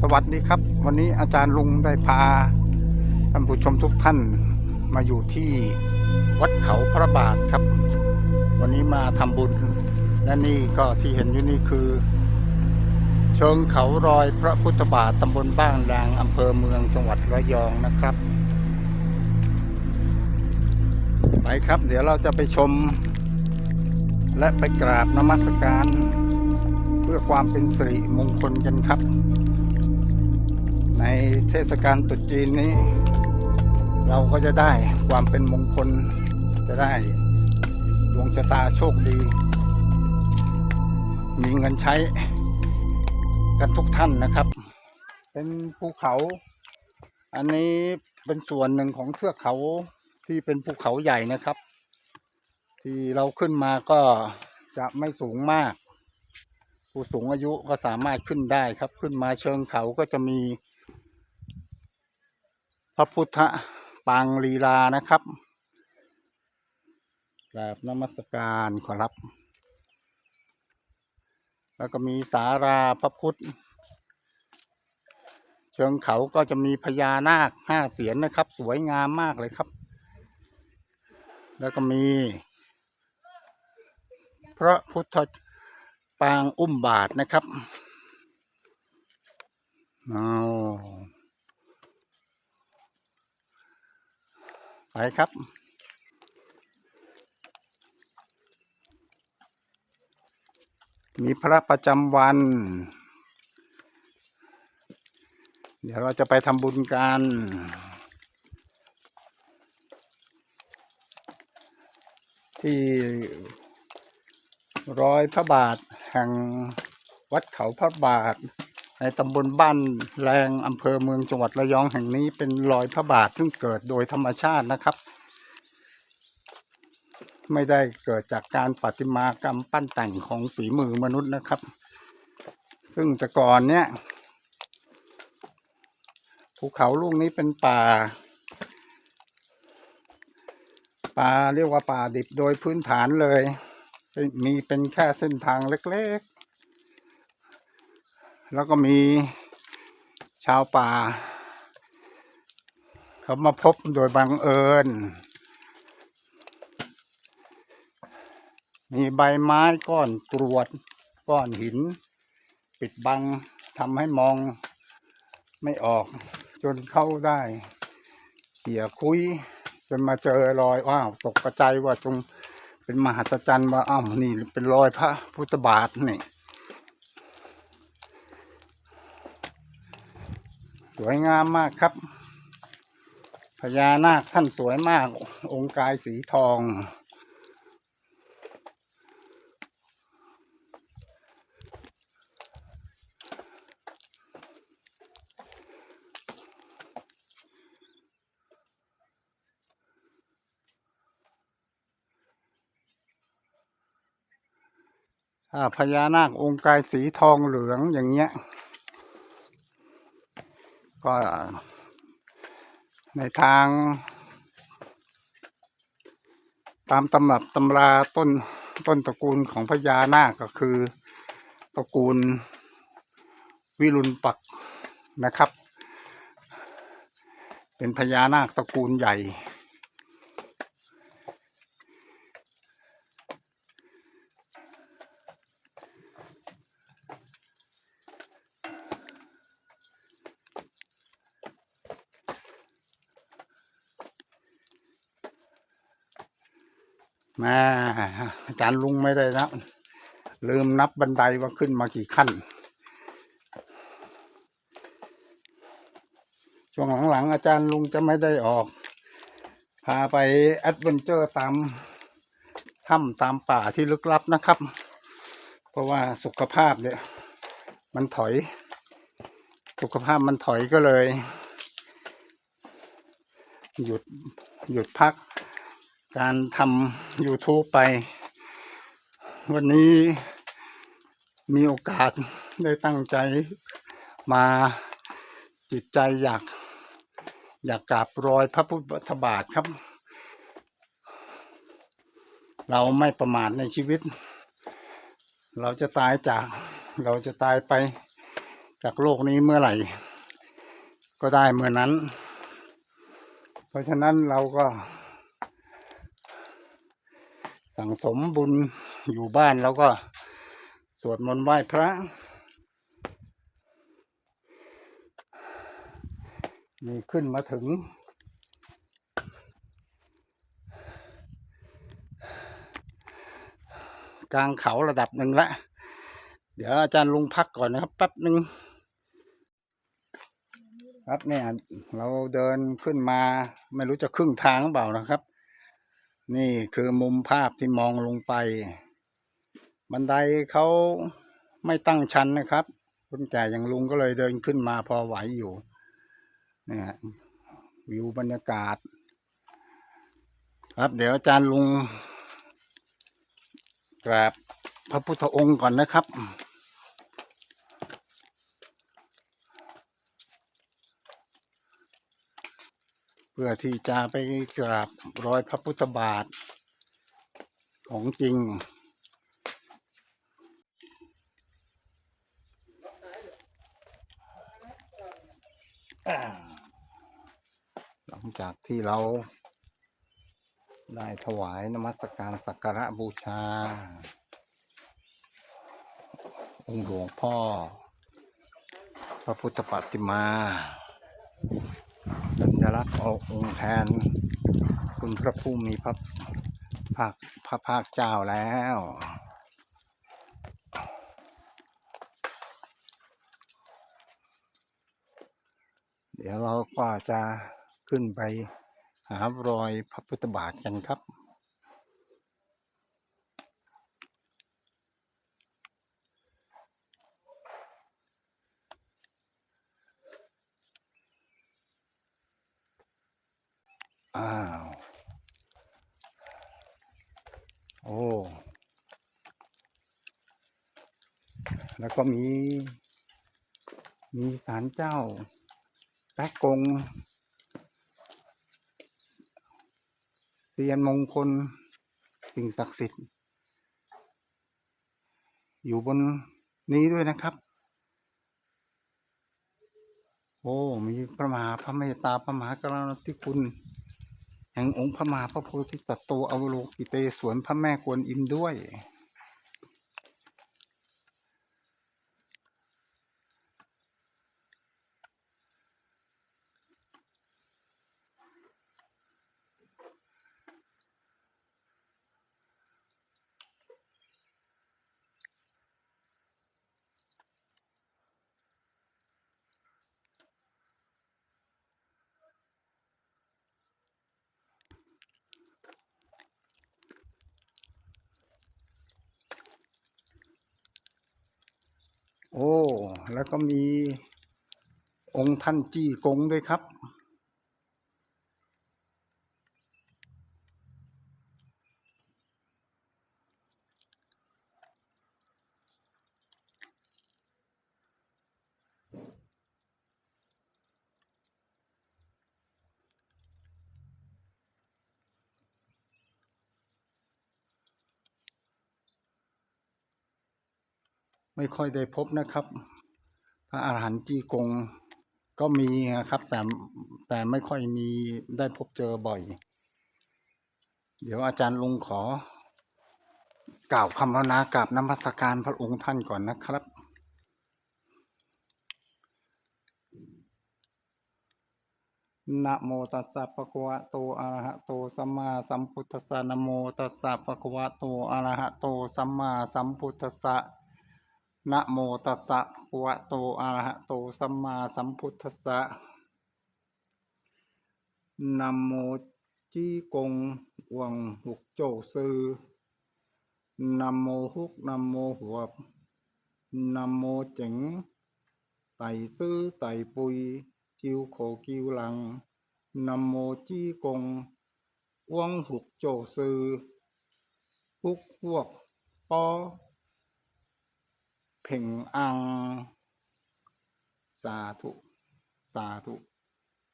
สวัสดีครับ วันนี้อาจารย์ลุงได้พาท่านผู้ชมทุกท่านมาอยู่ที่วัดเขาพระบาทครับ วันนี้มาทำบุญ และนี่ก็ที่เห็นอยู่นี่คือ เชิงเขารอยพระพุทธบาทตำบลบ้านแรงอำเภอเมืองจังหวัดระยองนะครับไปครับ เดี๋ยวเราจะไปชม และไปกราบนมัสการ เพื่อความเป็นสิริมงคลกันครับ ในเทศกาลตรุษจีนนี้ เราก็จะได้ความเป็นมงคลจะได้ดวงชะตาโชคดี มีเงินใช้กันทุกท่านนะครับ เป็นภูเขา อันนี้เป็นส่วนหนึ่งของเทือกเขาที่เป็นภูเขาใหญ่นะครับ ที่เราขึ้นมาก็จะไม่สูงมาก ผู้สูงอายุก็สามารถขึ้นได้ครับ ขึ้นมาเชิงเขาก็จะมี พระพุทธปางลีลานะครับกราบนมัสการขอรับ แล้วก็มีสาราพระพุทธ เชิงเขาก็จะมีพญานาคห้าเสียนนะครับ สวยงามมากเลยครับ แล้วก็มี พระพุทธปางอุ้มบาทนะครับ เอา ไปครับ มีพระประจำวัน เดี๋ยวเราจะไปทำบุญกันที่ร้อยพระบาทแห่งวัดเขาพระบาท ในตำบลบ้านแรงอำเภอเมืองจังหวัดระยองแห่งนี้เป็นรอยพระบาทซึ่งเกิดโดยธรรมชาตินะครับ ไม่ได้เกิดจากการประติมากรรมปั้นแต่งของฝีมือมนุษย์นะครับ ซึ่งแต่ก่อนเนี่ยภูเขาลูกนี้เป็นป่าป่าเรียกว่าป่าดิบโดยพื้นฐานเลย มีเป็นแค่เส้นทางเล็กๆ แล้วก็มีชาวป่า เขามาพบโดยบังเอิญ มีใบไม้ก้อนกรวด ก้อนหิน ปิดบังทำให้มองไม่ออก จนเข้าได้เขี่ยคุย จนมาเจอรอยว้าวตกกระใจว่าจงเป็นมหัศจรรย์ว่าอ้าวนี่เป็นรอยพระพุทธบาทนี่ สวยงามมากครับพญานาคท่านสวยมาก องค์กายสีทองถ้าพญานาคองค์กายสีทองเหลืองอย่างเงี้ย ก็ในทาง ตามตำรับตำราต้นต้นตระกูลของพญานาคก็คือตระกูลวิรุณปักนะครับ เป็นพญานาคตระกูลใหญ่ แม่อาจารย์ลุงไม่ได้นะลืมนับบันไดว่าขึ้นมากี่ขั้น ช่วงหลังๆอาจารย์ลุงจะไม่ได้ออก พาไปแอดเวนเจอร์ตามถ้ำตามป่าที่ลึกลับนะครับ เพราะว่าสุขภาพเนี่ย มันถอย สุขภาพมันถอยก็เลย หยุดหยุดพัก การทำ YouTube ไป วันนี้มีโอกาสได้ตั้งใจมาจิตใจอยาก อยากกราบรอยพระพุทธบาทครับ เราไม่ประมาทในชีวิต เราจะตายจากเราจะตายไปจากโลกนี้เมื่อไหร่ ก็ได้เมื่อนั้น เพราะฉะนั้นเราก็ สั่งสมบุญอยู่บ้านแล้วก็สวดมนต์ไหว้พระมีขึ้นมาถึง กลางเขาระดับหนึ่งละเดี๋ยวอาจารย์ลุงพักก่อนนะครับแป๊บหนึ่งครับเนี่ยเราเดินขึ้นมาไม่รู้จะครึ่งทางหรือเปล่านะครับ นี่คือมุมภาพที่มองลงไป บันไดเขาไม่ตั้งชันนะครับคนแก่อย่างลุงก็เลยเดินขึ้นมาพอไหวอยู่นี่ฮะวิวบรรยากาศ ครับเดี๋ยวอาจารย์ลุงกราบพระพุทธองค์ก่อนนะครับ เพื่อที่จะไปกราบรอยพระพุทธบาท ของจริง หลังจากที่เราได้ถวายนมัสการสักการะบูชา องค์หลวงพ่อ พระพุทธปฏิมา ลักษณ์องค์แทน คุณพระผู้มีพระภาคพระภาคเจ้าแล้วเดี๋ยวเราก็จะขึ้นไปหารอยพระพุทธบาทกันครับ อ้าว โอ้ แล้ว ก็มี มีศาลเจ้าแป๊กกงเซียนมงคล สิ่งศักดิ์สิทธิ์ อยู่บนนี้ด้วยนะครับ โอ้ มีพระมหาพระเมตตาพระมหากรุณาธิคุณ แห่งองค์พระมหาพระโพธิสัตว์โตอวโลกิเตสวนพระแม่กวนอิมด้วย โอ้ แล้วก็มีองค์ท่านจี้กงด้วยครับ ไม่ค่อยได้พบนะครับ พระอาหารหันต์จี้กงก็มีนะครับ แต่แต่ไม่ค่อยมีได้พบเจอบ่อย เดี๋ยวอาจารย์ลุงขอกล่าวคำภาวนากราบนมัสการพระองค์ท่านก่อนนะครับนะโมตัสสะภะคะวะโตอะระหะโตสัมมาสัมพุทธัสสะนะโมตัสสะภะคะวะโตอะระหะโตสัมมาสัมพุทธัสสะ นะโมตัสสะภะวะโตอะระหะโตสัมมาสัมพุทธัสสะนะโมจี้กงอวงหุกโจซือนะโมฮุกนะโมหัวนะโมเจ๋งไต่ซื้อไต่ปุย จิวโขกิวหลังนะโมจี้กงอ้วงหุกโจซือฮุกพวกปอ เพ่งอัง สาธุ สาธุ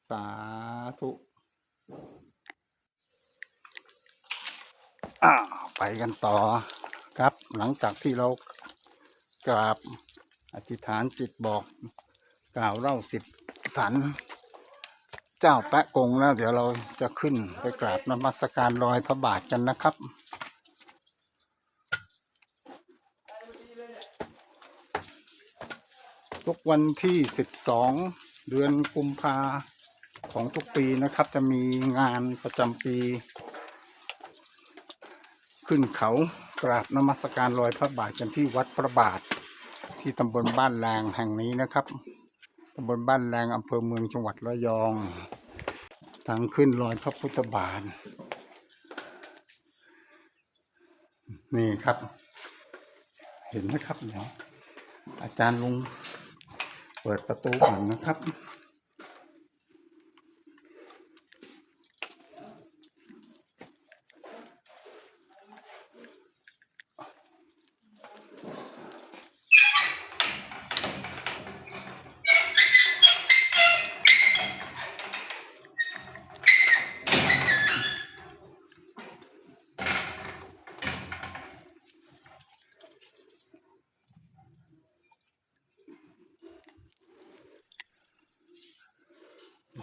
สาธุอ้าไปกันต่อครับ หลังจากที่เรากราบอธิษฐานจิตบอกกล่าวเล่าสิบสัน เจ้าแปะกงแล้ว เดี๋ยวเราจะขึ้นไปกราบนมัสการรอยพระบาทกันนะครับ ทุกวันที่ 12 เดือนกุมภาของทุกปีนะครับ จะมีงานประจำปี ขึ้นเขากราบนมัสการรอยพระบาทกันที่วัดพระบาท ที่ตำบลบ้านแรงแห่งนี้นะครับตำบลบ้านแรงอำเภอเมืองจังหวัดระยอง ทางขึ้นรอยพระพุทธบาทนี่ครับ เห็นไหมครับเดี๋ยวอาจารย์ลุง เปิดประตูก่อนนะครับ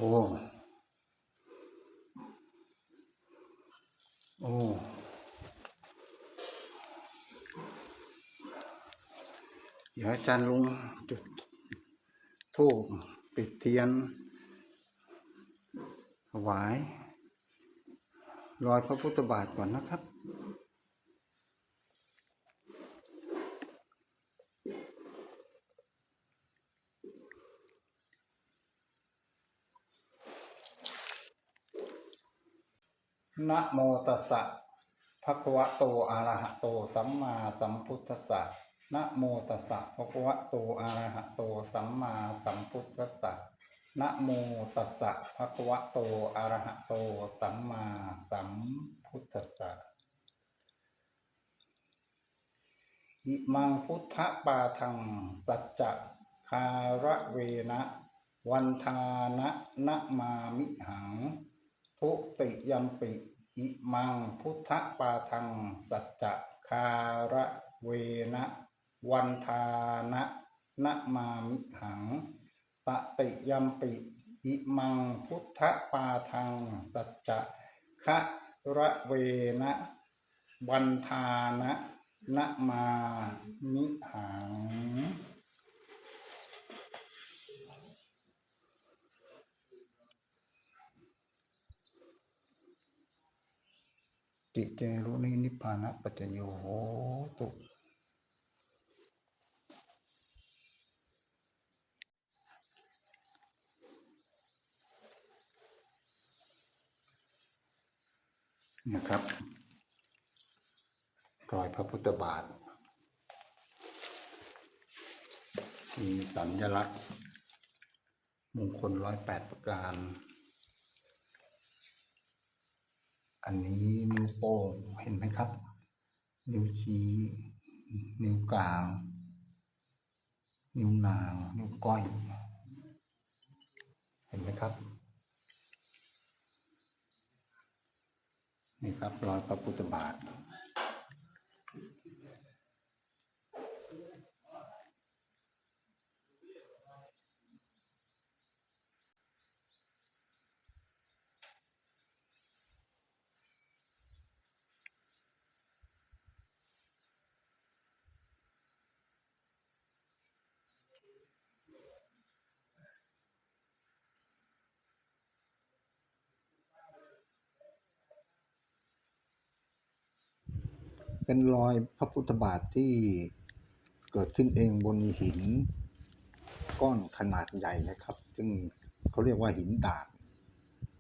โอ้ โอ้เดี๋ยวอาจารย์ลุงจุดธูปปิดเทียนถวาย รอยพระพุทธบาทก่อนนะครับ นะโมตัสสะภะคะวะโตอะระหะโตสัมมาสัมพุทธัสสะนะโมตัสสะภะคะวะโตอะระหะโตสัมมาสัมพุทธัสสะนะโมตัสสะภะคะวะโตอะระหะโตสัมมาสัมพุทธัสสะอิมังพุทธปาทังสัจจะคาระเวนะวันทานะนะมามิหัง ทุติยัมปิ อิมังพุทธปาทังสัจจะคาระเวนะวันทานะนะมามิหังตติยัมปิ อิมังพุทธปาทังสัจจะคะระเวนะวันทานะนะมามิหัง ติเจรุนินิพพานะปัจจโยโหตุ นะครับ รอยพระพุทธบาท มีสัญลักษณ์มงคลร้อยแปดประการ อันนี้ โป้งเห็นไหมครับ นิ้วชี้ นิ้วกลาง นิ้วนาง นิ้วก้อย เห็นไหมครับ นี่ครับรอยพระพุทธบาท เป็นรอยพระพุทธบาทที่เกิดขึ้นเองบนหิน ก้อนขนาดใหญ่นะครับ ซึ่งเขาเรียกว่าหินดาด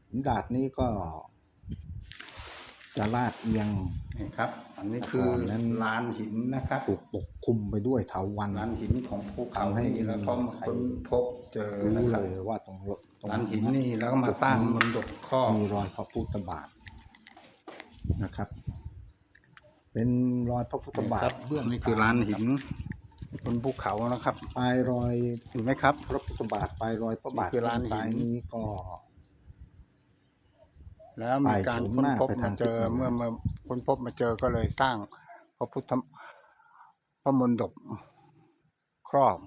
หินดาดนี้ก็จะลาดเอียงนี่ครับ อันนี้คือก่อนนั้นลานหินนะครับถูกปกคลุมไปด้วยเถาวัลย์ลานหินของภูเขาทำให้นี่แล้วก็มาค้นพบเจอรู้นะคเลรับยว่าตรงตรงลานหินนี่แล้วก็มาสร้างมนดบข้อมีรอยพระพุทธบาทนะครับ เป็นรอยพระพุทธบาทครับเบื้องนี่คือลานหินบนภูเขานะครับปลายรอยเห็นไหมครับ พระพุทธบาทปลายรอยพระบาทนี่คือลานหินซ้ายนี้ก็ แล้วมีการค้นพบไปทามางเจอทิศเหนือเมื่อเมื่อค้นพบมาเจอก็เลยสร้างพระพุทธพระมนดบครอบ